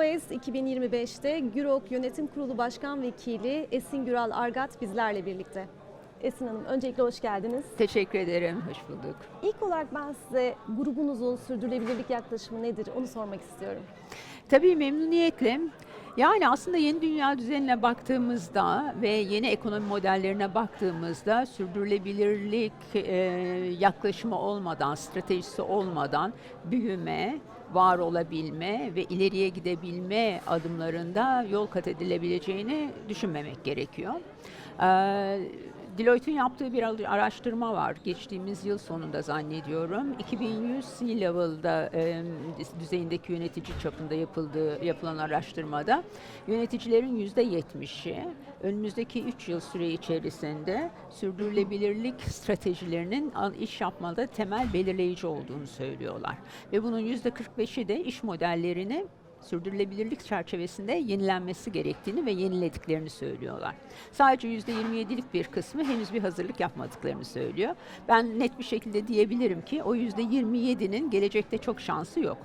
GLOES 2025'te Gürok Yönetim Kurulu Başkan Vekili Esin Güral Argat bizlerle birlikte. Esin Hanım öncelikle hoş geldiniz. Teşekkür ederim, hoş bulduk. İlk olarak ben size grubunuzun sürdürülebilirlik yaklaşımı nedir onu sormak istiyorum. Tabii memnuniyetle. Yani aslında yeni dünya düzenine baktığımızda ve yeni ekonomi modellerine baktığımızda sürdürülebilirlik e, yaklaşımı olmadan, stratejisi olmadan büyüme, var olabilme ve ileriye gidebilme adımlarında yol kat edilebileceğini düşünmemek gerekiyor. Deloitte'un yaptığı bir araştırma var. Geçtiğimiz yıl sonunda zannediyorum. 2100 C-level'da e, düzeyindeki yönetici çapında yapıldığı yapılan araştırmada yöneticilerin %70'i önümüzdeki 3 yıl süre içerisinde sürdürülebilirlik stratejilerinin iş yapmada temel belirleyici olduğunu söylüyorlar. Ve bunun %45'i de iş modellerini sürdürülebilirlik çerçevesinde yenilenmesi gerektiğini ve yenilediklerini söylüyorlar. Sadece %27'lik bir kısmı henüz bir hazırlık yapmadıklarını söylüyor. Ben net bir şekilde diyebilirim ki o %27'nin gelecekte çok şansı yok.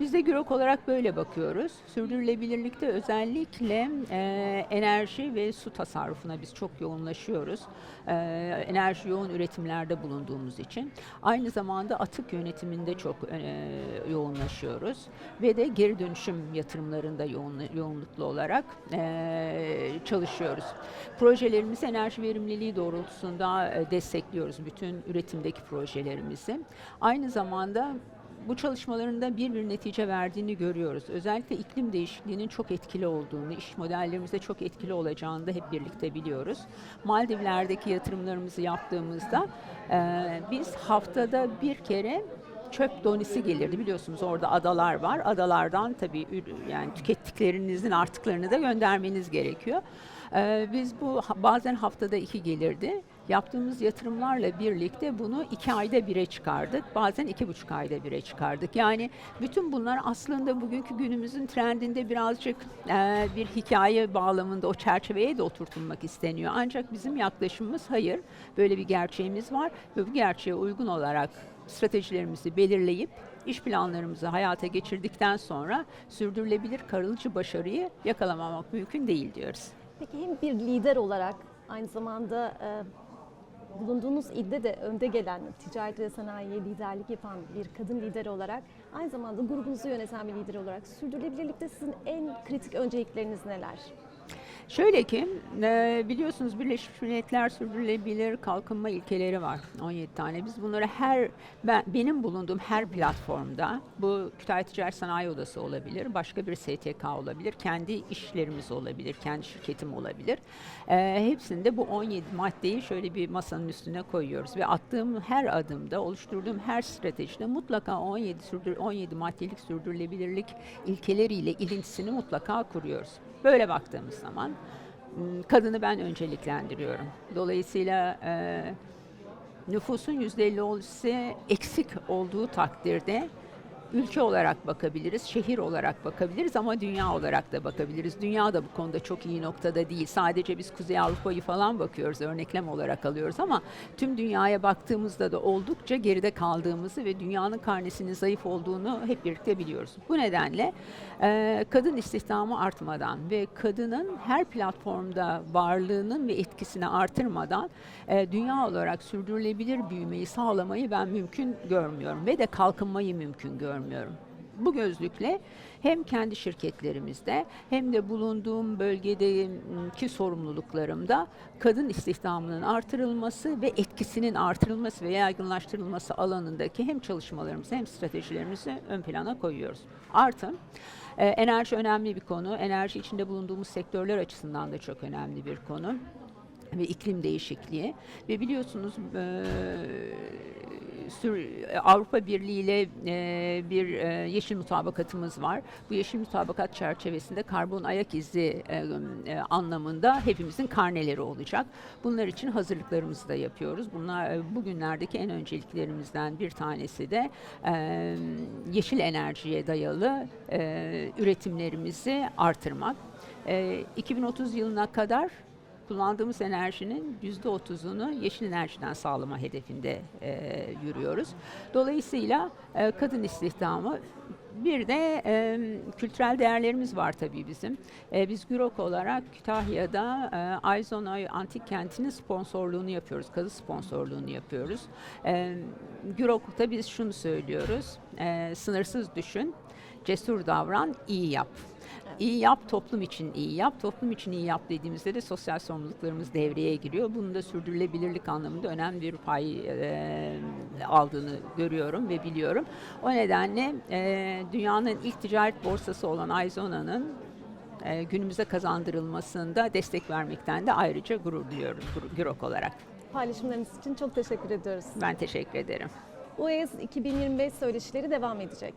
Biz de GÜROK olarak böyle bakıyoruz. Sürdürülebilirlikte özellikle e, enerji ve su tasarrufuna biz çok yoğunlaşıyoruz. E, enerji yoğun üretimlerde bulunduğumuz için. Aynı zamanda atık yönetiminde çok e, yoğunlaşıyoruz. Ve de geri dönüşüm yatırımlarında yoğun, yoğunluklu olarak e, çalışıyoruz. Projelerimizi enerji verimliliği doğrultusunda e, destekliyoruz bütün üretimdeki projelerimizi. Aynı zamanda bu çalışmalarında bir bir netice verdiğini görüyoruz. Özellikle iklim değişikliğinin çok etkili olduğunu, iş modellerimizde çok etkili olacağını da hep birlikte biliyoruz. Maldivler'deki yatırımlarımızı yaptığımızda e, biz haftada bir kere çöp donisi gelirdi. Biliyorsunuz orada adalar var. Adalardan tabii yani tükettiklerinizin artıklarını da göndermeniz gerekiyor. Ee, biz bu bazen haftada iki gelirdi. Yaptığımız yatırımlarla birlikte bunu iki ayda bire çıkardık. Bazen iki buçuk ayda bire çıkardık. Yani bütün bunlar aslında bugünkü günümüzün trendinde birazcık e, bir hikaye bağlamında o çerçeveye de oturtulmak isteniyor. Ancak bizim yaklaşımımız hayır. Böyle bir gerçeğimiz var ve bu gerçeğe uygun olarak stratejilerimizi belirleyip iş planlarımızı hayata geçirdikten sonra sürdürülebilir kalıcı başarıyı yakalamamak mümkün değil diyoruz. Peki hem bir lider olarak aynı zamanda e, bulunduğunuz ilde de önde gelen ticaret ve sanayiye liderlik yapan bir kadın lider olarak aynı zamanda grubunuzu yöneten bir lider olarak sürdürülebilirlikte sizin en kritik öncelikleriniz neler? Şöyle ki e, biliyorsunuz Birleşmiş Milletler Sürdürülebilir Kalkınma ilkeleri var 17 tane. Biz bunları her ben, benim bulunduğum her platformda bu Kütahya Ticaret Sanayi Odası olabilir, başka bir STK olabilir, kendi işlerimiz olabilir, kendi şirketim olabilir. E, hepsinde bu 17 maddeyi şöyle bir masanın üstüne koyuyoruz ve attığım her adımda, oluşturduğum her stratejide mutlaka 17 sürdür 17 maddelik sürdürülebilirlik ilkeleriyle ilintisini mutlaka kuruyoruz. Böyle baktığımız zaman kadını ben önceliklendiriyorum. Dolayısıyla e, nüfusun %50'si eksik olduğu takdirde ülke olarak bakabiliriz, şehir olarak bakabiliriz ama dünya olarak da bakabiliriz. Dünya da bu konuda çok iyi noktada değil. Sadece biz Kuzey Avrupa'yı falan bakıyoruz, örneklem olarak alıyoruz ama tüm dünyaya baktığımızda da oldukça geride kaldığımızı ve dünyanın karnesinin zayıf olduğunu hep birlikte biliyoruz. Bu nedenle e, kadın istihdamı artmadan ve kadının her platformda varlığının ve etkisini artırmadan e, dünya olarak sürdürülebilir büyümeyi sağlamayı ben mümkün görmüyorum ve de kalkınmayı mümkün görmüyorum görmüyorum. Bu gözlükle hem kendi şirketlerimizde hem de bulunduğum bölgedeki sorumluluklarımda kadın istihdamının artırılması ve etkisinin artırılması ve yaygınlaştırılması alanındaki hem çalışmalarımızı hem stratejilerimizi ön plana koyuyoruz. Artı e, enerji önemli bir konu. Enerji içinde bulunduğumuz sektörler açısından da çok önemli bir konu ve iklim değişikliği ve biliyorsunuz e, Avrupa Birliği ile e, bir e, yeşil mutabakatımız var. Bu yeşil mutabakat çerçevesinde karbon ayak izi e, anlamında hepimizin karneleri olacak. Bunlar için hazırlıklarımızı da yapıyoruz. Bunlar bugünlerdeki en önceliklerimizden bir tanesi de yeşil enerjiye dayalı üretimlerimizi artırmak. E, 2030 yılına kadar kullandığımız enerjinin yüzde otuzunu yeşil enerjiden sağlama hedefinde e, yürüyoruz. Dolayısıyla e, kadın istihdamı Bir de e, kültürel değerlerimiz var tabii bizim. E, biz Gürok olarak Kütahya'da e, Ayzonoy Antik Kenti'nin sponsorluğunu yapıyoruz, kazı sponsorluğunu yapıyoruz. E, Gürok'ta biz şunu söylüyoruz, e, sınırsız düşün, cesur davran, iyi yap. İyi yap, toplum için iyi yap. Toplum için iyi yap dediğimizde de sosyal sorumluluklarımız devreye giriyor. Bunun da sürdürülebilirlik anlamında önemli bir pay e, aldığını görüyorum ve biliyorum. O nedenle e, dünyanın ilk ticaret borsası olan Arizona'nın e, günümüze kazandırılmasında destek vermekten de ayrıca gurur duyuyoruz Gür- Gürok olarak. Paylaşımlarınız için çok teşekkür ediyoruz. Ben teşekkür ederim. UES 2025 söyleşileri devam edecek.